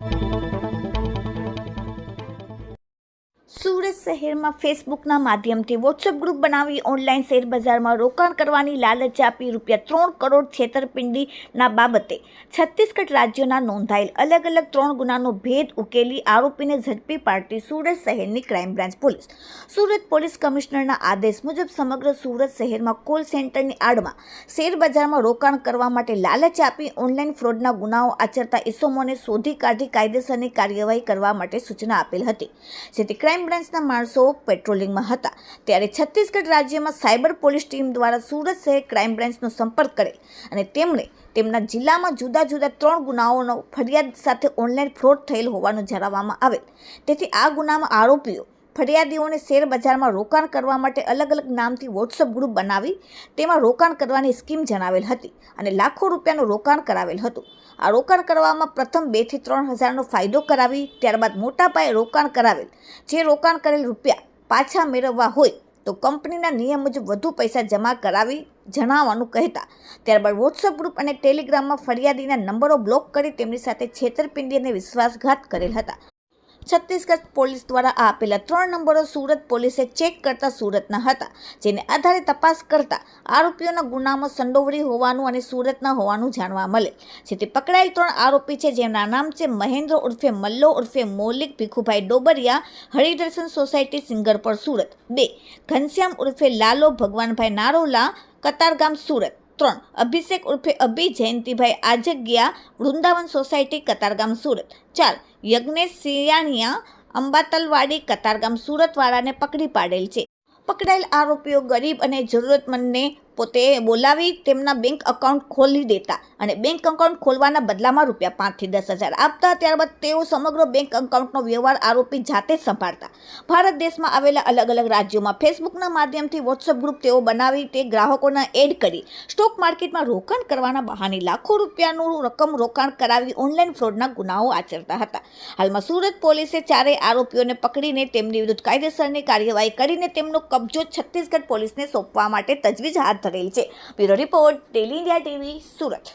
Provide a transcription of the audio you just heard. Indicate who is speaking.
Speaker 1: Thank you. Surat શહેરમાં ફેસબુકના માધ્યમથી વોટ્સએપ ગ્રુપ બનાવી ઓનલાઈન શેર બજારમાં રોકાણ કરવાની લાલચ આપી રૂપિયા ત્રણ કરોડ છેતરપિંડીના બાબતે છત્તીસગઢ રાજ્યના નોંધાયેલ અલગ અલગ ત્રણ ગુનાનો ભેદ ઉકેલી આરોપીને ઝડપી પાડતી સુરત શહેરની crime branch police. Surat police કમિશનરના આદેશ મુજબ સમગ્ર સુરત શહેરમાં કોલ સેન્ટરની આડમાં શેર બજારમાં રોકાણ કરવા માટે લાલચ આપી ઓનલાઈન ફ્રોડના ગુનાઓ આચરતા ઇસમોને શોધી કાઢી કાયદેસરની કાર્યવાહી કરવા માટે સૂચના આપેલ હતી. જેથી ક્રાઇમ બ્રાન્ચના માણસો પેટ્રોલિંગમાં હતા. ત્યારે છત્તીસગઢ રાજ્યમાં સાયબર પોલીસ ટીમ દ્વારા સુરત શહેર ક્રાઇમ બ્રાન્ચનો સંપર્ક કરેલ અને તેમણે તેમના જિલ્લામાં જુદા જુદા ત્રણ ગુનાઓનો ફરિયાદ સાથે ઓનલાઈન ફ્રોડ થયેલ હોવાનું જણાવવામાં આવેલ. તેથી આ ગુનામાં આરોપીઓ ફરિયાદીઓને શેર બજારમાં રોકાણ કરવા માટે અલગ અલગ નામથી વોટ્સઅપ ગ્રુપ બનાવી, તેમાં રોકાણ કરવાની સ્કીમ જણાવેલ હતી અને લાખો રૂપિયાનું રોકાણ કરાવેલ હતું. આ રોકાણ કરવામાં પ્રથમ બેથી ત્રણ હજારનો ફાયદો કરાવી, ત્યારબાદ મોટા પાયે રોકાણ કરાવેલ. જે રોકાણ કરેલ રૂપિયા પાછા મેળવવા હોય, તો કંપનીના નિયમ મુજબ વધુ પૈસા જમા કરાવી જણાવવાનું કહેતા. ત્યારબાદ વોટ્સઅપ ગ્રુપ અને ટેલિગ્રામમાં ફરિયાદીના નંબરો બ્લોક કરી તેમની સાથે છેતરપિંડી અને વિશ્વાસઘાત કરેલ હતા. છત્તીસગઢ પોલીસ દ્વારા આપેલા ત્રણ નંબરો સુરત પોલીસે ચેક કરતા સુરતના હતા, જેને આધારે તપાસ કરતા આરોપીઓના ગુનામાં સંડોવરી હોવાનું અને સુરતના હોવાનું જાણવા મળે. જેથી પકડાયેલ ત્રણ આરોપી છે, જેમના નામ છે મહેન્દ્ર ઉર્ફે મલ્લો ઉર્ફે મૌલિક, ભીખુભાઈ ડોબરિયા, હરિદર્શન સોસાયટી સિંગરપર સુરત. બે, ઘનશ્યામ ઉર્ફે લાલો, ભગવાનભાઈ નારોલા, કતારગામ, સુરત. ત્રણ. અભિષેક ઉર્ફે અભિ જયંતિભાઈ આજગ્યા વૃંદાવન સોસાયટી, કતારગામ, સુરત. ચાર. યજ્ઞેશ સિયાણિયા અંબાતલવાડી, કતારગામ, સુરતવાળાને પકડી પાડેલ છે. પકડાયેલ આરોપીઓ ગરીબ અને જરૂરતમંદને પોતે બોલાવી તેમના બેંક અકાઉન્ટ ખોલી દેતા અને બેંક અકાઉન્ટ ખોલવાના બદલામાં રૂપિયા પાંચથી દસ હજાર આપતા. ત્યારબાદ તેઓ સમગ્ર બેંક અકાઉન્ટનો વ્યવહાર આરોપી જાતે સંભાળતા. ભારત દેશમાં આવેલા અલગ અલગ રાજ્યોમાં ફેસબુકના માધ્યમથી વોટ્સઅપ ગ્રુપ તેઓ બનાવી તે ગ્રાહકોના એડ કરી સ્ટોક માર્કેટમાં રોકાણ કરવાના બહાને લાખો રૂપિયાનું રકમ રોકાણ કરાવી ઓનલાઈન ફ્રોડના ગુનાઓ આચરતા હતા. હાલમાં સુરત પોલીસે ચારેય આરોપીઓને પકડીને તેમની વિરુદ્ધ કાયદેસરની કાર્યવાહી કરીને તેમનો કબજો છત્તીસગઢ પોલીસને સોંપવા માટે તજવીજ હાથ ધરેલ છે. Bureau report daily India TV Surat.